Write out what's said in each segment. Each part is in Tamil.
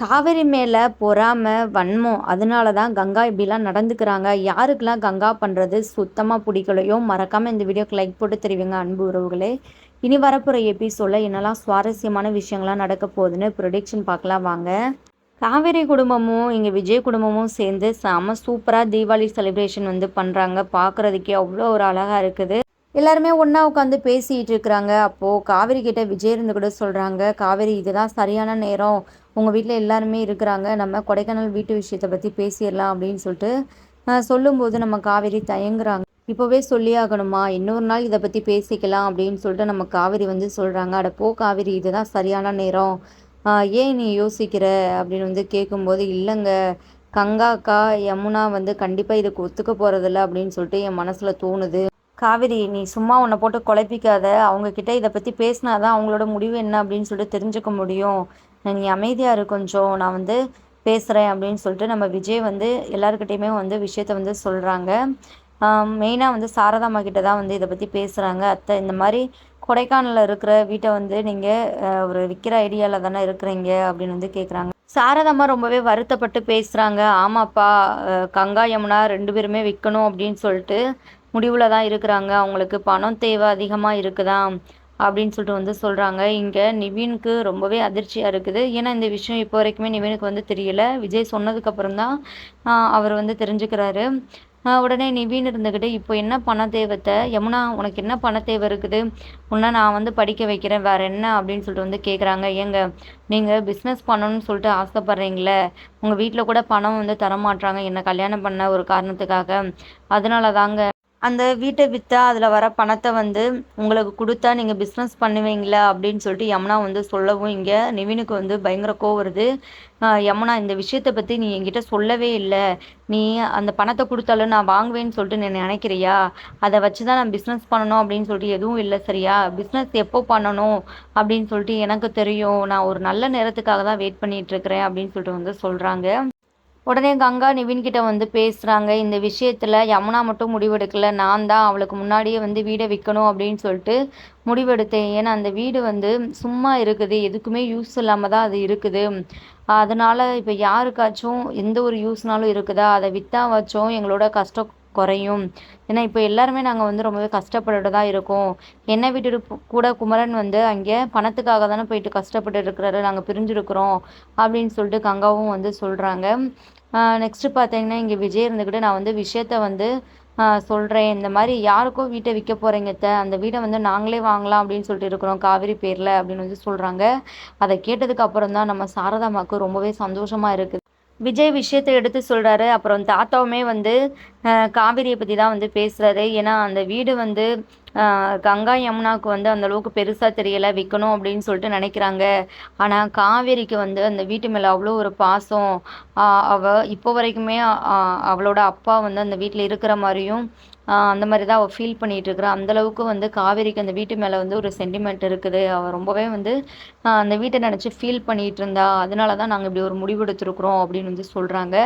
காவேரி மேலே பொறாமை வன்மம் அதனால தான் கங்கா இப்படிலாம் நடந்துக்கிறாங்க. யாருக்கெல்லாம் கங்கா பண்ணுறது சுத்தமாக பிடிக்கலையோ மறக்காமல் இந்த வீடியோக்கு லைக் போட்டு தெரிவிங்க அன்பு உறவுகளே. இனி வரப்போகிற எபிசோடில் என்னெல்லாம் சுவாரஸ்யமான விஷயங்கள்லாம் நடக்க போகுதுன்னு ப்ரொடிக்ஷன் பார்க்கலாம் வாங்க. காவேரி குடும்பமும் இங்கே விஜய் குடும்பமும் சேர்ந்து செம சூப்பராக தீபாவளி செலிப்ரேஷன் வந்து பண்ணுறாங்க பார்க்குறதுக்கே அவ்வளோ ஒரு அழகாக இருக்குது. எல்லாருமே ஒன்றா உட்காந்து பேசிகிட்டு இருக்கிறாங்க. அப்போது காவேரி கிட்ட விஜய் இருந்து கூட சொல்கிறாங்க காவேரி இதுதான் சரியான நேரம். உங்கள் வீட்டில் எல்லாருமே இருக்கிறாங்க. நம்ம கொடைக்கானல் வீட்டு விஷயத்தை பற்றி பேசிடலாம் அப்படின்னு சொல்லிட்டு சொல்லும்போது நம்ம காவேரி தயங்குறாங்க. இப்போவே சொல்லி ஆகணுமா இன்னொரு நாள் இதை பற்றி பேசிக்கலாம் அப்படின்னு சொல்லிட்டு நம்ம காவேரி வந்து சொல்கிறாங்க அட போ காவேரி இதுதான் சரியான நேரம். ஏன் நீ யோசிக்கிற? அப்படின்னு வந்து கேட்கும்போது இல்லைங்க. கங்காக்கா யமுனா வந்து கண்டிப்பாக இதுக்கு ஒத்துக்க போகிறதில்ல அப்படின்னு சொல்லிட்டு என் மனசில் தோணுது. காவேரி நீ சும்மா உன்னை போட்டு குழப்பிக்காத. அவங்கக்கிட்ட இதை பற்றி பேசினா தான் அவங்களோட முடிவு என்ன அப்படின்னு சொல்லிட்டு தெரிஞ்சுக்க முடியும். நீ அமைதியாக இரு கொஞ்சம் நான் வந்து பேசுகிறேன் அப்படின்னு சொல்லிட்டு நம்ம விஜய் வந்து எல்லாருக்கிட்டேயுமே வந்து விஷயத்த வந்து சொல்கிறாங்க மெயினாக வந்து சாரதாம்மா கிட்ட தான் வந்து இதை பற்றி பேசுகிறாங்க அத்தை இந்த மாதிரி கொடைக்கானலில் இருக்கிற வீட்டை வந்து நீங்கள் ஒரு விற்கிற ஐடியாவில் தானே இருக்கிறீங்க அப்படின்னு வந்து கேட்குறாங்க சாரதாம்மா ரொம்பவே வருத்தப்பட்டு பேசுகிறாங்க ஆமாப்பா கங்கா யமுனா ரெண்டு பேருமே விற்கணும் அப்படின்னு சொல்லிட்டு முடிவில் தான் இருக்கிறாங்க. அவங்களுக்கு பணம் தேவை அதிகமாக இருக்குதா அப்படின்னு சொல்லிட்டு வந்து சொல்கிறாங்க இங்கே நிவினுக்கு ரொம்பவே அதிர்ச்சியாக இருக்குது. ஏன்னா இந்த விஷயம் இப்போ வரைக்குமே நிவினுக்கு வந்து தெரியல. விஜய் சொன்னதுக்கப்புறம் தான் அவர் வந்து தெரிஞ்சுக்கிறாரு. உடனே நிவின் இருந்துக்கிட்டு இப்போ என்ன பண தேவத்தை? யமுனா உனக்கு என்ன பண தேவை இருக்குது? உன்னை நான் வந்து படிக்க வைக்கிறேன். வேறு என்ன? அப்படின்னு சொல்லிட்டு வந்து கேட்குறாங்க ஏங்க நீங்கள் பிஸ்னஸ் பண்ணணும்னு சொல்லிட்டு ஆசைப்பட்றீங்களே? உங்கள் வீட்டில் கூட பணம் வந்து தரமாட்டுறாங்க என்னை கல்யாணம் பண்ண ஒரு காரணத்துக்காக. அதனால தாங்க அந்த வீட்டை விற்றா அதில் வர பணத்தை வந்து உங்களுக்கு கொடுத்தா நீங்கள் பிஸ்னஸ் பண்ணுவீங்களா அப்படின்னு சொல்லிட்டு யமுனா வந்து சொல்லவும் இங்கே நிவினுக்கு வந்து பயங்கர கோவம் வருது. யமுனா இந்த விஷயத்தை பற்றி நீ என்கிட்ட சொல்லவே இல்லை. நீ அந்த பணத்தை கொடுத்தாலும் நான் வாங்குவேன்னு சொல்லிட்டு நீ நினைக்கிறியா? அதை வச்சு தான் நான் பிஸ்னஸ் பண்ணணும் அப்படின்னு சொல்லிட்டு எதுவும் இல்லை சரியா? பிஸ்னஸ் எப்போ பண்ணணும் அப்படின்னு சொல்லிட்டு எனக்கு தெரியும். நான் ஒரு நல்ல நேரத்துக்காக தான் வெயிட் பண்ணிகிட்டு இருக்கிறேன் அப்படின்னு சொல்லிட்டு வந்து சொல்கிறாங்க உடனே கங்கா நிவின்கிட்ட வந்து பேசுகிறாங்க இந்த விஷயத்தில் யமுனா மட்டும் முடிவெடுக்கலை நான் தான் அவளுக்கு முன்னாடியே வந்து வீடை விற்கணும் அப்படின்னு சொல்லிட்டு முடிவெடுத்தேன். ஏன்னா அந்த வீடு வந்து சும்மா இருக்குது எதுக்குமே யூஸ் இல்லாமல் தான் அது இருக்குது. அதனால் இப்போ யாருக்காச்சும் எந்த ஒரு யூஸ்னாலும் இருக்குதா? அதை விற்றா வச்சோம் எங்களோட கஷ்டம் குறையும். ஏன்னா இப்போ எல்லாருமே நாங்கள் வந்து ரொம்பவே கஷ்டப்பட்டுட்டு தான் இருக்கோம். என்னை விட்டுட்டு கூட குமரன் வந்து அங்கே பணத்துக்காக தானே போயிட்டு கஷ்டப்பட்டு இருக்கிறாரு நாங்கள் பிரிஞ்சிருக்கிறோம் அப்படின்னு சொல்லிட்டு கங்காவும் வந்து சொல்கிறாங்க நெக்ஸ்ட்டு பார்த்தீங்கன்னா இங்கே விஜய் இருந்துக்கிட்டு நான் வந்து விஷயத்த வந்து சொல்கிறேன் இந்த மாதிரி யாருக்கும் வீட்டை விற்க போகிறீங்க அந்த வீடை வந்து நாங்களே வாங்கலாம் அப்படின்னு சொல்லிட்டு இருக்கிறோம். காவிரி பேரில் அப்படின்னு வந்து சொல்கிறாங்க அதை கேட்டதுக்கு அப்புறம் தான் நம்ம சாரதாமாவுக்கு ரொம்பவே சந்தோஷமாக இருக்குது விஜய் விஷயத்தை எடுத்து சொல்கிறாரு அப்புறம் தாத்தாவுமே வந்து காவிரியை பற்றி தான் வந்து பேசுகிறாரு ஏன்னா அந்த வீடு வந்து கங்கா யமுனாவுக்கு வந்து அந்தளவுக்கு பெருசாக தெரியலை. விற்கணும் அப்படின்னு சொல்லிட்டு நினைக்கிறாங்க. ஆனால் காவேரிக்கு வந்து அந்த வீட்டு மேலே அவ்வளோ ஒரு பாசம். அவள் இப்போ வரைக்குமே அவளோட அப்பா வந்து அந்த வீட்டில் இருக்கிற மாதிரியும் அந்த மாதிரி தான் அவள் ஃபீல் பண்ணிகிட்டு இருக்கிறா அந்தளவுக்கு வந்து காவேரிக்கு அந்த வீட்டு மேலே வந்து ஒரு சென்டிமெண்ட் இருக்குது. அவள் ரொம்பவே வந்து அந்த வீட்டை நினச்சி ஃபீல் பண்ணிகிட்டு இருந்தா. அதனால தான் நாங்கள் இப்படி ஒரு முடிவு எடுத்துருக்குறோம் அப்படின்னு வந்து சொல்கிறாங்க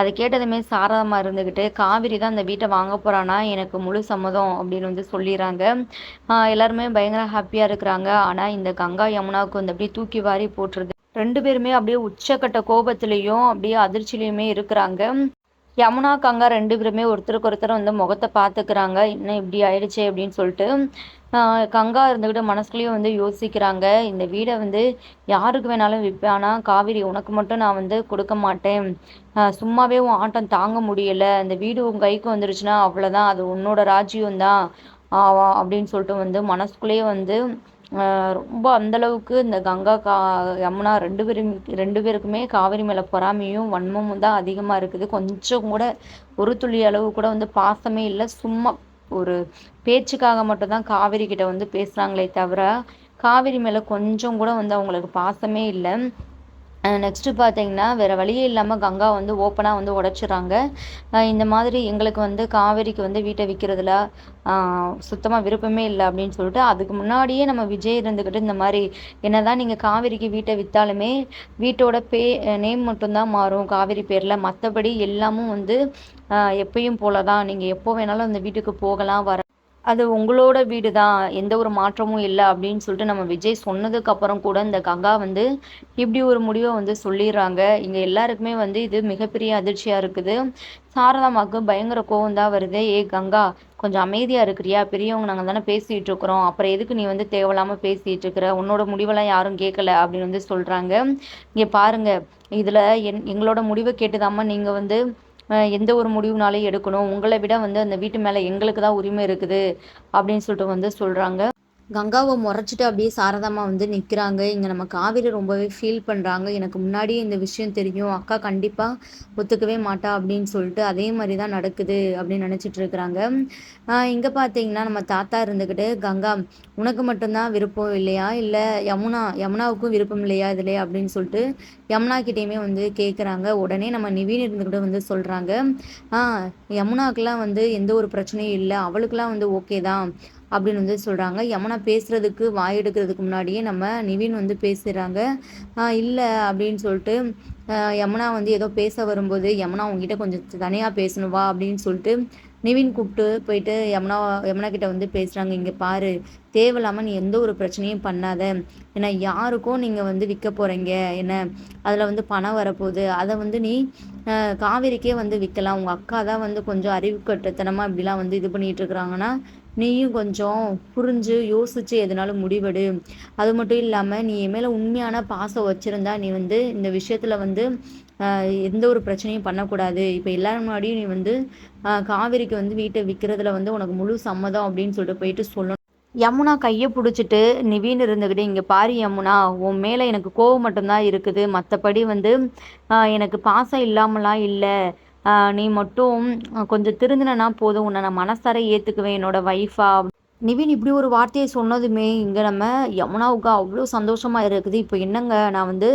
அதை கேட்டதுமே சாரதமாக இருந்துக்கிட்டு காவிரி தான் அந்த வீட்டை வாங்க போகிறானா எனக்கு முழு சம்மதம் அப்படின்னு வந்து சொல்லிடுறாங்க. எல்லாருமே பயங்கர ஹாப்பியாக இருக்கிறாங்க. ஆனால் இந்த கங்கா யமுனாவுக்கு வந்து அப்படியே தூக்கி வாரி போட்டுருது. ரெண்டு பேருமே அப்படியே உச்சக்கட்ட கோபத்துலேயும் அப்படியே அதிர்ச்சியிலையுமே இருக்கிறாங்க. யமுனா கங்கா ரெண்டு பேருமே ஒருத்தருக்கு ஒருத்தர் வந்து முகத்தை பார்த்துக்கிறாங்க. இன்னும் இப்படி ஆயிடுச்சு அப்படின்னு சொல்லிட்டு கங்கா இருந்துக்கிட்டு மனசுக்குள்ளேயும் வந்து யோசிக்கிறாங்க. இந்த வீடை வந்து யாருக்கு வேணாலும் விற்பேன் ஆனால் காவிரி உனக்கு மட்டும் நான் வந்து கொடுக்க மாட்டேன். சும்மாவே உன் ஆட்டம் தாங்க முடியலை. இந்த வீடு உன் கைக்கு வந்துருச்சுன்னா அவ்வளோதான் அது உன்னோட ராஜ்யம் தான் அப்படின்னு சொல்லிட்டு வந்து மனசுக்குள்ளேயே வந்து ரொம்ப அந்தளவுக்கு இந்த கங்கா கா யமுனா ரெண்டு பேரும் ரெண்டு பேருக்குமே காவிரி மேலே பொறாமையும் வன்மமும் தான் அதிகமாக இருக்குது. கொஞ்சம் கூட ஒரு துளி அளவு கூட வந்து பாசமே இல்லை. சும்மா ஒரு பேச்சுக்காக மட்டும்தான் காவிரி கிட்ட வந்து பேசுகிறாங்களே தவிர காவிரி மேலே கொஞ்சம் கூட வந்து அவங்களுக்கு பாசமே இல்லை. நெக்ஸ்ட்டு பார்த்தீங்கன்னா வேறு வழியே இல்லாமல் கங்கா வந்து ஓப்பனாக வந்து உடச்சிட்றாங்க. இந்த மாதிரி எங்களுக்கு வந்து காவேரிக்கு வந்து வீட்டை விற்கிறதுல சுத்தமாக விருப்பமே இல்லை அப்படின்னு சொல்லிட்டு அதுக்கு முன்னாடியே நம்ம விஜய் இருந்துக்கிட்டு இந்த மாதிரி என்ன தான் நீங்கள் காவேரிக்கு வீட்டை விற்றாலுமே வீட்டோட பே நேம் மட்டும்தான் மாறும் காவேரி பேரில். மற்றபடி எல்லாமும் வந்து எப்பயும் போல தான் நீங்கள் எப்போ வேணாலும் அந்த வீட்டுக்கு போகலாம் வர அது உங்களோட வீடு தான் எந்த ஒரு மாற்றமும் இல்லை அப்படின்னு சொல்லிட்டு நம்ம விஜய் சொன்னதுக்கு அப்புறம் கூட இந்த கங்கா வந்து இப்படி ஒரு முடிவை வந்து சொல்லிடுறாங்க. இங்கே எல்லாருக்குமே வந்து இது மிகப்பெரிய அதிர்ச்சியாக இருக்குது. சாரதாமாவுக்கு பயங்கர கோவம் தான் வருது. ஏ கங்கா கொஞ்சம் அமைதியாக இருக்கிறியா? பெரியவங்க நாங்கள் தானே பேசிகிட்டு இருக்கிறோம். அப்புறம் எதுக்கு நீ வந்து தேவையில்லாமல் பேசிகிட்டு இருக்கிற? உன்னோட முடிவெல்லாம் யாரும் கேட்கல அப்படின்னு வந்து சொல்கிறாங்க இங்கே பாருங்கள் இதில் என் எங்களோட முடிவை கேட்டுதாம்மா நீங்கள் வந்து எந்த ஒரு முடிவுனாலையும் எடுக்கணும். உங்களை விட வந்து அந்த வீட்டு மேலே எங்களுக்கு தான் உரிமை இருக்குது அப்படின்னு சொல்லிட்டு வந்து சொல்கிறாங்க கங்காவை முறைச்சிட்டு அப்படியே சாரதாமா வந்து நிற்கிறாங்க இங்கே நம்ம காவிரி ரொம்பவே ஃபீல் பண்ணுறாங்க எனக்கு முன்னாடியே இந்த விஷயம் தெரியும். அக்கா கண்டிப்பாக ஒத்துக்கவே மாட்டா அப்படின்னு சொல்லிட்டு அதே மாதிரி தான் நடக்குது அப்படின்னு நினச்சிட்டு இருக்கிறாங்க. இங்கே பார்த்தீங்கன்னா நம்ம தாத்தா இருந்துக்கிட்டு கங்கா உனக்கு மட்டும்தான் விருப்பம் இல்லையா? இல்லை யமுனா யமுனாவுக்கும் விருப்பம் இல்லையா இதில்? அப்படின்னு சொல்லிட்டு யமுனா கிட்டேயுமே வந்து கேட்குறாங்க உடனே நம்ம நிவீன் இருந்துக்கிட்டு வந்து சொல்கிறாங்க யமுனாக்கெலாம் வந்து எந்த ஒரு பிரச்சனையும் இல்லை. அவளுக்கெலாம் வந்து ஓகே தான். அப்படின்னு வந்து சொல்கிறாங்க யமுனா பேசுகிறதுக்கு வாய் எடுக்கிறதுக்கு முன்னாடியே நம்ம நிவின் வந்து பேசுகிறாங்க இல்லை அப்படின்னு சொல்லிட்டு யமுனா வந்து ஏதோ பேச வரும்போது யமுனா உங்ககிட்ட கொஞ்சம் தனியாக பேசணும் வா அப்படின்னு சொல்லிட்டு நிவின் கூப்பிட்டு போயிட்டு யமுனா யமுனா கிட்ட வந்து பேசுகிறாங்க இங்கே பாரு தேவையில்லாமல் நீ எந்த ஒரு பிரச்சனையும் பண்ணாத. ஏன்னா யாருக்கும் நீங்கள் வந்து விற்க போகிறீங்க என்ன அதில் வந்து பணம் வரப்போகுது. அதை வந்து நீ காவேரிக்கே வந்து விற்கலாம் உங்கள் அக்கா தான் வந்து கொஞ்சம் அறிவு கட்டத்தனமாக இப்படிலாம் வந்து இது பண்ணிகிட்டு இருக்கிறாங்கன்னா நீயும் கொஞ்சம் புரிஞ்சு யோசிச்சு எதனாலும் முடிவெடு. அது மட்டும் இல்லாமல் நீ என் மேலே உண்மையான பாசம் வச்சுருந்தா நீ வந்து இந்த விஷயத்தில் வந்து எந்த ஒரு பிரச்சனையும் பண்ணக்கூடாது. இப்போ எல்லாரும் முன்னாடியும் நீ வந்து காவிரிக்கு வந்து வீட்டை விற்கிறதுல வந்து உனக்கு முழு சம்மதம் அப்படின்னு சொல்லிட்டு போயிட்டு சொல்லணும். யமுனா கையை பிடிச்சிட்டு நிவீன் இருந்துக்கிட்டு இங்கே பாரு யமுனா உன் மேலே எனக்கு கோவம் மட்டும்தான் இருக்குது. மற்றபடி வந்து எனக்கு பாசம் இல்லாமலாம் இல்லை. நீ மட்டும் கொஞ்சம் திருந்தினா போதும். உன்னை நான் மனசார ஏற்றுக்குவேன் என்னோடய ஒய்ஃபா நிவின் இப்படி ஒரு வார்த்தையை சொன்னதுமே இங்கே நம்ம யமுனாவுக்கு அவ்வளோ சந்தோஷமாக இருக்குது. இப்போ என்னங்க நான் வந்து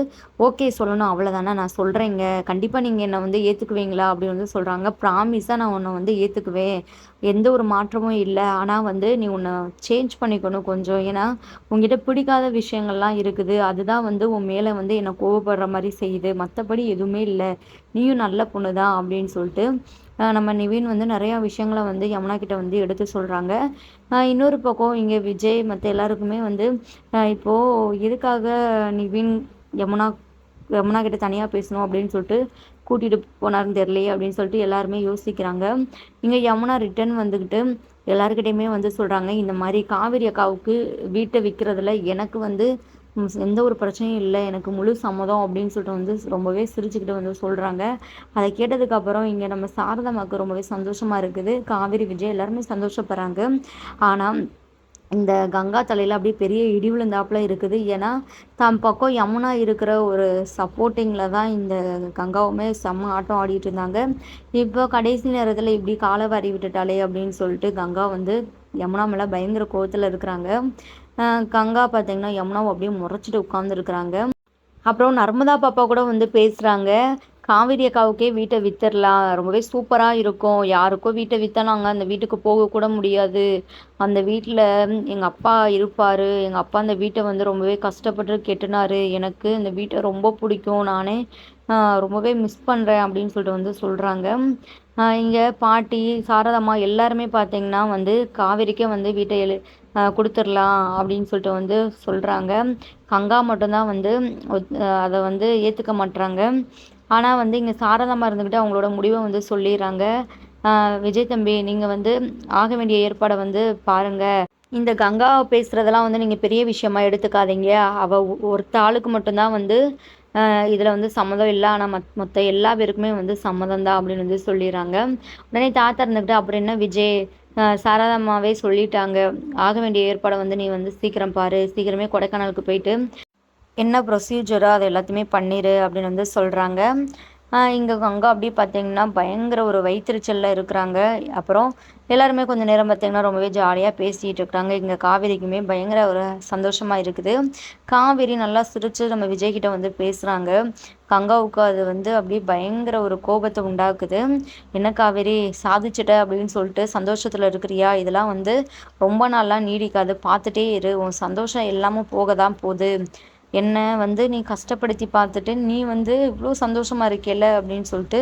ஓகே சொல்லணும் அவ்வளோதானே நான் சொல்கிறேங்க கண்டிப்பாக நீங்கள் என்னை வந்து ஏற்றுக்குவீங்களா அப்படின்னு வந்து சொல்கிறாங்க ப்ராமிஸாக நான் உன்னை வந்து ஏற்றுக்குவேன் எந்த ஒரு மாற்றமும் இல்லை. ஆனால் வந்து நீ உன்னை சேஞ்ச் பண்ணிக்கணும் கொஞ்சம். ஏன்னா உங்ககிட்ட பிடிக்காத விஷயங்கள்லாம் இருக்குது. அதுதான் வந்து உன் மேலே வந்து என்னை கோவப்படுற மாதிரி செய்யுது. மற்றபடி எதுவுமே இல்லை. நீயும் நல்ல பொண்ணு தான் அப்படின்னு சொல்லிட்டு நம்ம நிவின் வந்து நிறையா விஷயங்களை வந்து யமுனா கிட்ட வந்து எடுத்து சொல்கிறாங்க இன்னொரு பக்கம் இங்கே விஜய் மற்ற எல்லாருக்குமே வந்து இப்போது எதுக்காக நிவின் யமுனா யமுனா கிட்ட தனியாக பேசணும் அப்படின்னு சொல்லிட்டு கூட்டிகிட்டு போனார்னு தெரியலையே அப்படின்னு சொல்லிட்டு எல்லாருமே யோசிக்கிறாங்க. இங்கே யமுனா ரிட்டர்ன் வந்துக்கிட்டு எல்லாருக்கிட்டையுமே வந்து சொல்கிறாங்க இந்த மாதிரி காவிரி அக்காவுக்கு வீட்டை விற்கிறதுல எனக்கு வந்து எந்த ஒரு பிரச்சனையும் இல்லை. எனக்கு முழு சம்மதம் அப்படின்னு சொல்லிட்டு வந்து ரொம்பவே சிரிச்சுக்கிட்டு வந்து சொல்கிறாங்க அதை கேட்டதுக்கப்புறம் இங்கே நம்ம சாரதாமாவுக்கு ரொம்பவே சந்தோஷமாக இருக்குது. காவிரி விஜய் எல்லாருமே சந்தோஷப்படுறாங்க. ஆனால் இந்த கங்கா தலையில் அப்படியே பெரிய இடி விழுந்தாப்புல இருக்குது. ஏன்னா தம் பக்கம் யமுனா இருக்கிற ஒரு சப்போர்ட்டிங்கில் தான் இந்த கங்காவுமே செம்ம ஆட்டம் ஆடிட்டு இருந்தாங்க. இப்போ கடைசி நேரத்தில் இப்படி காலை வாரி விட்டுட்டாலே அப்படின்னு சொல்லிட்டு கங்கா வந்து யமுனா மேலே பயங்கர கோவத்தில் இருக்கிறாங்க. கங்கா பார்த்தீங்கன்னா யமுனாவை அப்படியே முறைச்சிட்டு உட்காந்துருக்குறாங்க அப்புறம் நர்மதா பாப்பா கூட வந்து பேசுகிறாங்க காவிரி அக்காவுக்கே வீட்டை வித்துடலாம். ரொம்பவே சூப்பராக இருக்கும். யாருக்கோ வீட்டை விற்றனாங்க அந்த வீட்டுக்கு போகக்கூட முடியாது. அந்த வீட்டில் எங்கள் அப்பா இருப்பார். எங்கள் அப்பா அந்த வீட்டை வந்து ரொம்பவே கஷ்டப்பட்டு கெட்டினார். எனக்கு இந்த வீட்டை ரொம்ப பிடிக்கும். நானே ரொம்பவே மிஸ் பண்ணுறேன் அப்படின்னு சொல்லிட்டு வந்து சொல்கிறாங்க இங்கே பாட்டி சாரதாம்மா எல்லாருமே பார்த்தீங்கன்னா வந்து காவேரிக்கே வந்து வீட்டை எழு கொடுத்துர்லாம் அப்படின்னு சொல்லிட்டு வந்து சொல்கிறாங்க கங்கா மட்டும்தான் வந்து அதை வந்து ஏற்றுக்க மாட்டுறாங்க ஆனால் வந்து இங்கே சாரதமாக இருந்துக்கிட்டு அவங்களோட முடிவை வந்து சொல்லிடுறாங்க விஜய் தம்பி நீங்கள் வந்து ஆக வேண்டிய ஏற்பாடை வந்து பாருங்கள் இந்த கங்கா பேசுகிறதெல்லாம் வந்து நீங்கள் பெரிய விஷயமா எடுத்துக்காதீங்க. அவள் ஒருத்த ஆளுக்கு மட்டும்தான் வந்து இதில் வந்து சம்மதம் இல்லை. ஆனால் மத் மொத்த எல்லா பேருக்குமே வந்து சம்மதம் தான் அப்படின்னு வந்து சொல்லிடுறாங்க உடனே தாத்தா இருந்துக்கிட்டு அப்புறம் என்ன விஜய்? சாரதாமாவே சொல்லிட்டாங்க. ஆக வேண்டிய ஏற்பாடை வந்து நீ வந்து சீக்கிரம் பாரு. சீக்கிரமே கொடைக்கானலுக்கு போயிட்டு என்ன ப்ரொசீஜரோ அதை எல்லாத்தையுமே பண்ணிடு அப்படின்னு வந்து சொல்கிறாங்க இங்கே அங்கே அப்படியே பார்த்தீங்கன்னா பயங்கர ஒரு வயிற்றுச்சலில் இருக்கிறாங்க. அப்புறம் எல்லாருமே கொஞ்சம் நேரம் பார்த்திங்கன்னா ரொம்பவே ஜாலியாக பேசிகிட்டு இருக்கிறாங்க இங்கே காவேரிக்குமே பயங்கர ஒரு சந்தோஷமாக இருக்குது. காவேரி நல்லா சிரித்து நம்ம விஜய்கிட்ட வந்து பேசுகிறாங்க கங்காவுக்கு அது வந்து அப்படியே பயங்கர ஒரு கோபத்தை உண்டாக்குது. என்ன காவேரி சாதிச்சிட்ட அப்படின்னு சொல்லிட்டு சந்தோஷத்தில் இருக்கிறியா? இதெல்லாம் வந்து ரொம்ப நாளாக நீடிக்காது. பார்த்துட்டே இரு. உன் சந்தோஷம் எல்லாமும் போக தான் போகுது. என்னை வந்து நீ கஷ்டப்படுத்தி பார்த்துட்டு நீ வந்து இவ்வளோ சந்தோஷமாக இருக்கேல அப்படின்னு சொல்லிட்டு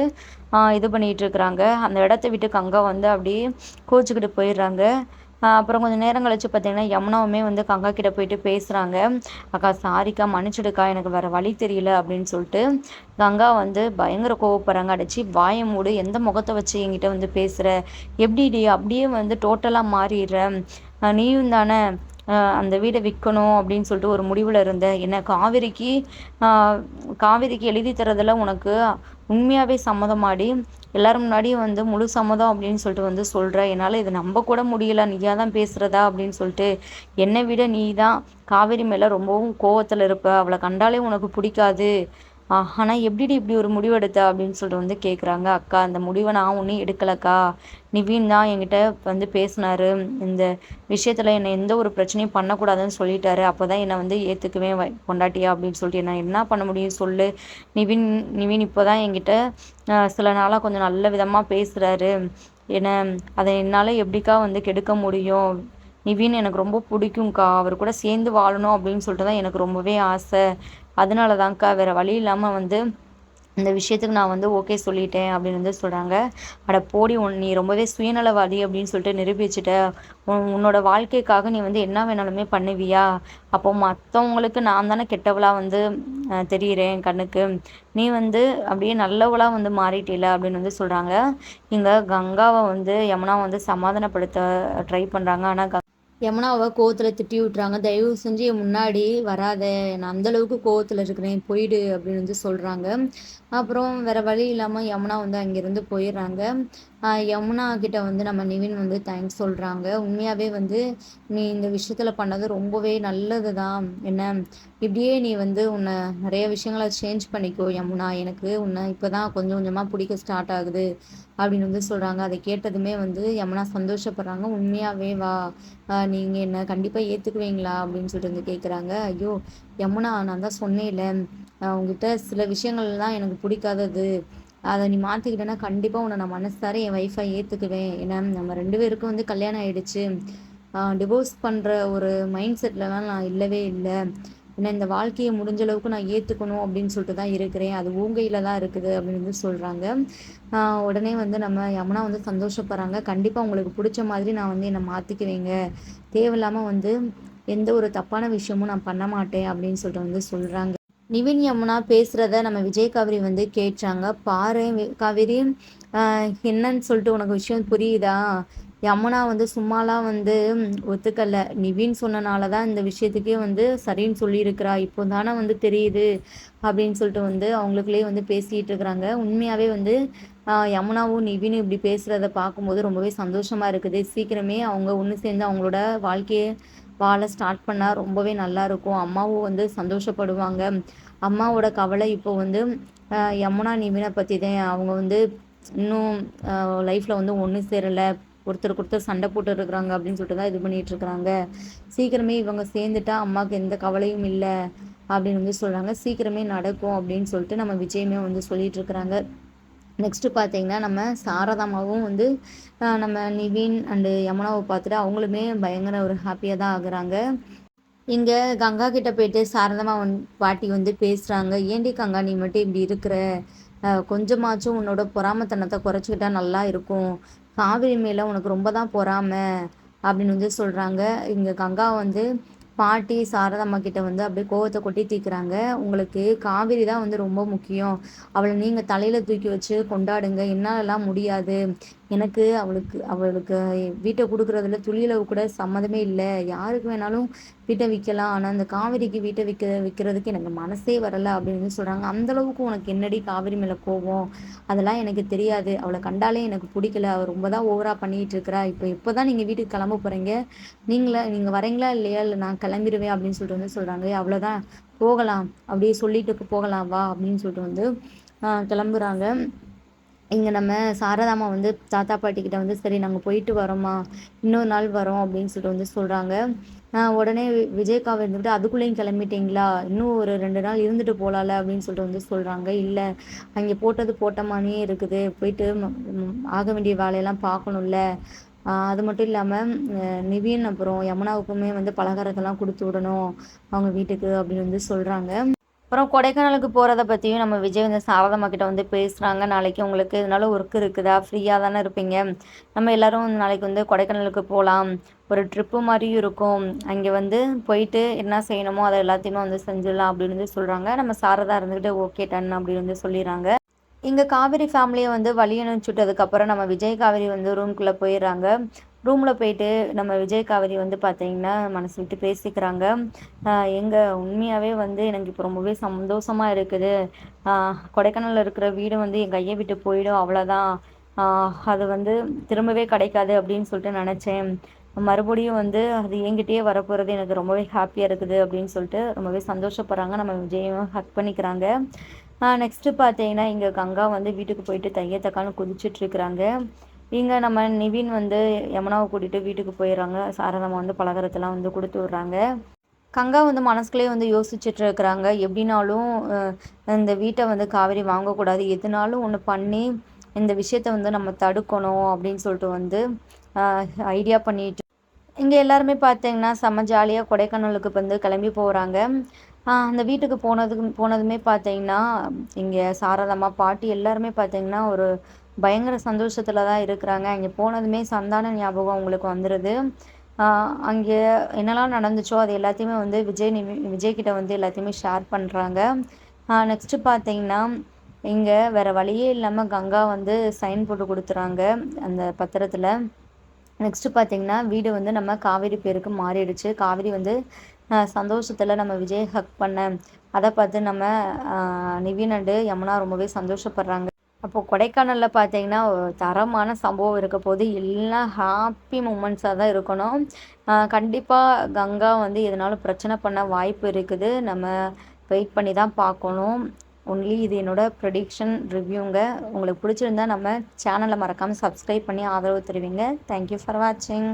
இது பண்ணிகிட்டு இருக்கிறாங்க. அந்த இடத்த விட்டு கங்கா வந்து அப்படியே கோச்சிக்கிட்டு போயிடுறாங்க. அப்புறம் கொஞ்சம் நேரம் கழிச்சு பார்த்தீங்கன்னா யமுனாவுமே வந்து கங்கா கிட்ட போயிட்டு பேசுகிறாங்க அக்கா சாரிக்கா மன்னிச்சிடுக்கா எனக்கு வேறு வழி தெரியல அப்படின்னு சொல்லிட்டு கங்கா வந்து பயங்கர கோவப்படுறாங்க. அடிச்சு வாய மூடு எந்த முகத்தை வச்சு என்கிட்ட வந்து பேசுகிற எப்படிடி அப்படியே வந்து டோட்டலாக மாறிடுற? நீயும் தானே? அந்த வீடை விற்கணும் அப்படின்னு சொல்லிட்டு ஒரு முடிவில் இருந்தேன். என்ன காவிரிக்கு காவிரிக்கு எழுதி தரதில் உனக்கு உண்மையாகவே சம்மதமாடி எல்லாரும் முன்னாடியும் வந்து முழு சம்மதம் அப்படின்னு சொல்லிட்டு வந்து சொல்கிற என்னால் இதை நம்ப கூட முடியல நீயா தான் பேசுகிறதா அப்படின்னு சொல்லிட்டு என்னை விட நீ தான் காவேரி மேலே ரொம்பவும் கோவத்தில் இருப்ப. அவளை கண்டாலே உனக்கு பிடிக்காது. ஆனால் எப்படிடி இப்படி ஒரு முடிவு எடுத்த அப்படின்னு சொல்லிட்டு வந்து கேட்குறாங்க அக்கா அந்த முடிவை நான் ஒன்றும் எடுக்கலக்கா. நிவீன் தான் என்கிட்ட வந்து பேசினாரு. இந்த விஷயத்தில் என்னை எந்த ஒரு பிரச்சனையும் பண்ணக்கூடாதுன்னு சொல்லிட்டாரு. அப்போ தான் என்னை வந்து ஏற்றுக்குவேன் கொண்டாட்டியா அப்படின்னு சொல்லிட்டு நான் என்ன பண்ண முடியும் சொல்லு. நிவின் நிவின் இப்போ தான் என்கிட்ட சில நாளாக கொஞ்சம் நல்ல விதமாக பேசுகிறாரு என்ன அதை என்னால் எப்படிக்கா வந்து கெடுக்க முடியும்? நிவின் எனக்கு ரொம்ப பிடிக்கும்க்கா. அவர் கூட சேர்ந்து வாழணும் அப்படின்னு சொல்லிட்டு தான் எனக்கு ரொம்பவே ஆசை. அதனால தான்க்கா வேறு வழி இல்லாமல் வந்து இந்த விஷயத்துக்கு நான் வந்து ஓகே சொல்லிட்டேன் அப்படின்னு வந்து சொல்கிறாங்க அட போடி உன் நீ ரொம்பவே சுயநலவாதி அப்படின்னு சொல்லிட்டு நிரூபிச்சுட்ட. உன் உன்னோட வாழ்க்கைக்காக நீ வந்து என்ன வேணாலுமே பண்ணுவியா? அப்போ மற்றவங்களுக்கு நான் தானே கெட்டவளாக வந்து தெரிகிறேன் கண்ணுக்கு. நீ வந்து அப்படியே நல்லவளாக வந்து மாறிட்டில அப்படின்னு வந்து சொல்கிறாங்க இங்கே கங்காவை வந்து யமுனா வந்து சமாதானப்படுத்த ட்ரை பண்ணுறாங்க ஆனால் யமுனாவை கோவத்தில் திட்டி விட்டுறாங்க. தயவு செஞ்சு என் முன்னாடி வராத. நான் அந்தளவுக்கு கோவத்தில் இருக்கிறேன். போயிடு அப்படின்னு வந்து சொல்கிறாங்க அப்புறம் வேறு வழி இல்லாமல் யமுனா வந்து அங்கேருந்து போயிடுறாங்க. யமுனா கிட்ட வந்து நம்ம நிவின் வந்து தேங்க்ஸ் சொல்கிறாங்க உண்மையாகவே வந்து நீ இந்த விஷயத்தில் பண்ணது ரொம்பவே நல்லது தான் என்ன? இப்படியே நீ வந்து உன்னை நிறைய விஷயங்களை சேஞ்ச் பண்ணிக்கோ யமுனா. எனக்கு உன்னை இப்போ தான் கொஞ்சம் கொஞ்சமாக பிடிக்க ஸ்டார்ட் ஆகுது அப்படின்னு வந்து சொல்கிறாங்க அதை கேட்டதுமே வந்து யமுனா சந்தோஷப்படுறாங்க. உண்மையாகவே வா. நீங்கள் என்ன கண்டிப்பாக ஏற்றுக்குவீங்களா அப்படின்னு சொல்லிட்டு வந்து கேட்குறாங்க ஐயோ யமுனா நான் தான் சொன்னேன்ல. உங்ககிட்ட சில விஷயங்கள்லாம் எனக்கு பிடிக்காதது. அதை நீ மாற்றிக்கிட்டேன்னா கண்டிப்பாக உன்னை நான் மனசார என் ஒய்ஃபை ஏற்றுக்குவேன் ஏன்னா நம்ம ரெண்டு பேருக்கும் வந்து கல்யாணம் ஆகிடுச்சு டிவோர்ஸ் பண்ணுற ஒரு மைண்ட் செட்லலாம் நான் இல்லவே இல்லை. ஏன்னா இந்த வாழ்க்கையை முடிஞ்ச அளவுக்கு நான் ஏற்றுக்கணும் அப்படின்னு சொல்லிட்டு தான் இருக்கிறேன். அது ஊங்கையில் தான் இருக்குது அப்படின்னு வந்து சொல்கிறாங்க உடனே வந்து நம்ம யமுனா வந்து சந்தோஷப்படுறாங்க. கண்டிப்பாக உங்களுக்கு பிடிச்ச மாதிரி நான் வந்து என்னை மாற்றிக்குவேங்க தேவையில்லாமல் வந்து எந்த ஒரு தப்பான விஷயமும் நான் பண்ண மாட்டேன் அப்படின்னு சொல்லிட்டு வந்து சொல்கிறாங்க நிவின் யமுனா பேசுகிறத நம்ம விஜய் காவிரி வந்து கேட்டாங்க. பாரு கவிரி என்னன்னு சொல்லிட்டு உனக்கு விஷயம் புரியுதா? யமுனா வந்து சும்மாலாம் வந்து ஒத்துக்கலை. நிவின் சொன்னனால தான் இந்த விஷயத்துக்கே வந்து சரின்னு சொல்லியிருக்கிறா. இப்போ தானே வந்து தெரியுது அப்படின்னு சொல்லிட்டு வந்து அவங்களுக்குள்ளேயே வந்து பேசிகிட்டு இருக்கிறாங்க. உண்மையாகவே வந்து யமுனாவும் நிவினும் இப்படி பேசுகிறத பார்க்கும்போது ரொம்பவே சந்தோஷமாக இருக்குது. சீக்கிரமே அவங்க ஒன்று சேர்ந்து அவங்களோட வாழ்க்கையை வாழ ஸ்டார்ட் பண்ணால் ரொம்பவே நல்லாயிருக்கும் அம்மாவும் வந்து சந்தோஷப்படுவாங்க. அம்மாவோட கவலை இப்போ வந்து யமுனா நிமினை பற்றி தான். அவங்க வந்து இன்னும் லைஃப்பில் வந்து ஒன்று சேரலை. ஒருத்தருக்கு ஒருத்தர் சண்டை போட்டு இருக்கிறாங்க அப்படின்னு சொல்லிட்டு தான் இது பண்ணிட்டு இருக்கிறாங்க சீக்கிரமே இவங்க சேர்ந்துட்டா அம்மாவுக்கு எந்த கவலையும் இல்லை அப்படின்னு வந்து சொல்கிறாங்க சீக்கிரமே நடக்கும் அப்படின்னு சொல்லிட்டு நம்ம விஜயமே வந்து சொல்லிட்டு இருக்கிறாங்க. நெக்ஸ்ட்டு பார்த்தீங்கன்னா நம்ம சாரதாமாவும் வந்து நம்ம நிவின் அண்டு யமுனாவை பார்த்துட்டு அவங்களுமே பயங்கர ஒரு ஹாப்பியாக தான் ஆகுறாங்க. இங்கே கங்கா கிட்ட போயிட்டு சாரதமா வந் பாட்டி வந்து பேசுகிறாங்க ஏண்டி கங்கா நீ மட்டும் இப்படி இருக்கிற? கொஞ்சமாச்சும் உன்னோட பொறாமத்தனத்தை குறைச்சிக்கிட்டா நல்லா இருக்கும். காவிரி மேலே உனக்கு ரொம்ப தான் பொறாம அப்படின்னு வந்து சொல்கிறாங்க இங்கே கங்கா வந்து பாட்டி சாரதம்மா கிட்ட வந்து அப்படியே கோவத்தை கொட்டி தீக்குறாங்க. உங்களுக்கு காவிரி தான் வந்து ரொம்ப முக்கியம். அவளை நீங்கள் தலையில் தூக்கி வச்சு கொண்டாடுங்க. என்னாலலாம் முடியாது. எனக்கு அவளுக்கு அவளுக்கு வீட்டை கொடுக்குறதுல துளியளவு கூட சம்மதமே இல்லை. யாருக்கு வேணாலும் வீட்டை விற்கலாம். ஆனால் அந்த காவிரிக்கு வீட்டை விற்க விற்கிறதுக்கு எனக்கு மனசே வரலை அப்படின்னு சொல்கிறாங்க அந்தளவுக்கு உனக்கு என்னடி காவிரி மேலே கோவம் அதெல்லாம் எனக்கு தெரியாது. அவளை கண்டாலே எனக்கு பிடிக்கல. அவள் ரொம்ப தான் ஓவராக பண்ணிகிட்டு இருக்கிறா. இப்போ இப்போ தான் நீங்கள் வீட்டுக்கு கிளம்ப போகிறீங்க நீங்களா நீங்கள் வரீங்களா இல்லையா? இல்லை நான் கிளம்பிடுவேன் அப்படின்னு சொல்லிட்டு வந்து சொல்கிறாங்க அவ்வளோதான் போகலாம். அப்படியே சொல்லிட்டு போகலாம். வா அப்படின்னு சொல்லிட்டு வந்து கிளம்புறாங்க. இங்கே நம்ம சாரதாமா வந்து தாத்தா பாட்டிக்கிட்ட வந்து சரி நாங்கள் போயிட்டு வரோம்மா. இன்னொரு நாள் வரோம் அப்படின்னு சொல்லிட்டு வந்து சொல்கிறாங்க உடனே விஜயகாவை இருந்துக்கிட்டு அதுக்குள்ளேயும் கிளம்பிட்டீங்களா? இன்னும் ஒரு ரெண்டு நாள் இருந்துட்டு போகலால அப்படின்னு சொல்லிட்டு வந்து சொல்கிறாங்க இல்லை அங்கே போட்டது போட்டமானே இருக்குது. போயிட்டு ஆக வேண்டிய வேலையெல்லாம் பார்க்கணும்ல. அது மட்டும் இல்லாமல் நிவின் அப்புறம் யமுனாவுக்குமே வந்து பலகாரத்தெல்லாம் கொடுத்து விடணும். அவங்க வீட்டுக்கு அப்படின்னு வந்து சொல்கிறாங்க அப்புறம் கொடைக்கானலுக்கு போகிறத பற்றியும் நம்ம விஜய் வந்து சாரதம்மா கிட்ட வந்து பேசுகிறாங்க நாளைக்கு உங்களுக்கு இதனால ஒர்க் இருக்குதா? ஃப்ரீயாக தானே இருப்பீங்க. நம்ம எல்லோரும் நாளைக்கு வந்து கொடைக்கானலுக்கு போகலாம் ஒரு ட்ரிப்பு மாதிரியும் இருக்கும். அங்கே வந்து போயிட்டு என்ன செய்யணுமோ அதை எல்லாத்தையுமே வந்து செஞ்சிடலாம் அப்படின்னு வந்து சொல்கிறாங்க நம்ம சாரதா இருந்துக்கிட்டு ஓகே டன் அப்படின்னு வந்து சொல்லிடுறாங்க. இங்கே காவேரி ஃபேமிலியை வந்து வழி அனுப்பிச்சுட்டதுக்கப்புறம் நம்ம விஜய் காவேரி வந்து ரூம்குள்ளே போயிடுறாங்க. ரூமில் போயிட்டு நம்ம விஜய் காவேரி வந்து பார்த்தீங்கன்னா மனசு விட்டு பேசிக்கிறாங்க. எங்கே உண்மையாகவே வந்து எனக்கு இப்போ ரொம்பவே சந்தோஷமாக இருக்குது. கொடைக்கானலில் இருக்கிற வீடு வந்து என் கையை விட்டு போயிடும் அவ்வளோதான் அது வந்து திரும்பவே கிடைக்காது அப்படின்னு சொல்லிட்டு நினச்சேன். மறுபடியும் வந்து அது என்கிட்டயே வரப்போகிறது எனக்கு ரொம்பவே ஹாப்பியாக இருக்குது அப்படின்னு சொல்லிட்டு ரொம்பவே சந்தோஷப்படுறாங்க. நம்ம விஜயும் ஹக் பண்ணிக்கிறாங்க. நெக்ஸ்ட்டு பார்த்தீங்கன்னா இங்கே கங்கா வந்து வீட்டுக்கு போயிட்டு தையத்தக்கான்னு குதிச்சிட்ருக்குறாங்க இங்கே நம்ம நிவின் வந்து யமுனாவை கூட்டிகிட்டு வீட்டுக்கு போயிடுறாங்க சாரதம்மா வந்து பலகாரத்தெல்லாம் வந்து கொடுத்து விட்றாங்க. கங்கா வந்து மனசுக்குள்ளே வந்து யோசிச்சுட்டு இருக்கிறாங்க. எப்படினாலும் இந்த வீட்டை வந்து காவேரி வாங்கக்கூடாது. எதுனாலும் ஒன்று பண்ணி இந்த விஷயத்த வந்து நம்ம தடுக்கணும் அப்படின்னு சொல்லிட்டு வந்து ஐடியா பண்ணிட்டு இங்கே எல்லாருமே பார்த்தீங்கன்னா செம்ம ஜாலியாக கொடைக்கானலுக்கு வந்து கிளம்பி போகிறாங்க அந்த வீட்டுக்கு போனதுக்கு போனதுமே பார்த்தீங்கன்னா இங்கே சாரதம்மா பாட்டி எல்லாருமே பார்த்தீங்கன்னா ஒரு பயங்கர சந்தோஷத்தில் தான் இருக்கிறாங்க. அங்கே போனதுமே சந்தான ஞாபகம் அவங்களுக்கு வந்துடுது அங்கே என்னெல்லாம் நடந்துச்சோ அது எல்லாத்தையுமே வந்து விஜய் விஜய்கிட்ட வந்து எல்லாத்தையுமே ஷேர் பண்ணுறாங்க நெக்ஸ்ட்டு பார்த்தீங்கன்னா இங்கே வேறு வழியே இல்லாமல் கங்கா வந்து சைன் போட்டு கொடுத்துறாங்க அந்த பத்திரத்தில். நெக்ஸ்ட்டு பார்த்தீங்கன்னா வீடு வந்து நம்ம காவேரி பேருக்கு மாறிடுச்சு. காவேரி வந்து சந்தோஷத்தில் நம்ம விஜய் ஹக் பண்ண. அதை பார்த்து நம்ம நிவின் அண்டு யமுனா ரொம்பவே சந்தோஷப்படுறாங்க. அப்போது கொடைக்கானலில் பார்த்தீங்கன்னா தரமான சம்பவம் இருக்க போது எல்லாம் ஹாப்பி மூமெண்ட்ஸாக தான் இருக்கணும். கண்டிப்பாக கங்கா வந்து எதனாலும் பிரச்சனை பண்ண வாய்ப்பு இருக்குது நம்ம வெயிட் பண்ணி தான் பார்க்கணும். ஒன்லி இது என்னோடய ப்ரொடிக்ஷன் ரிவ்யூங்க உங்களுக்கு பிடிச்சிருந்தா நம்ம சேனலை மறக்காமல் சப்ஸ்கிரைப் பண்ணி ஆதரவு தருவீங்க. தேங்க்யூ ஃபார் வாட்சிங்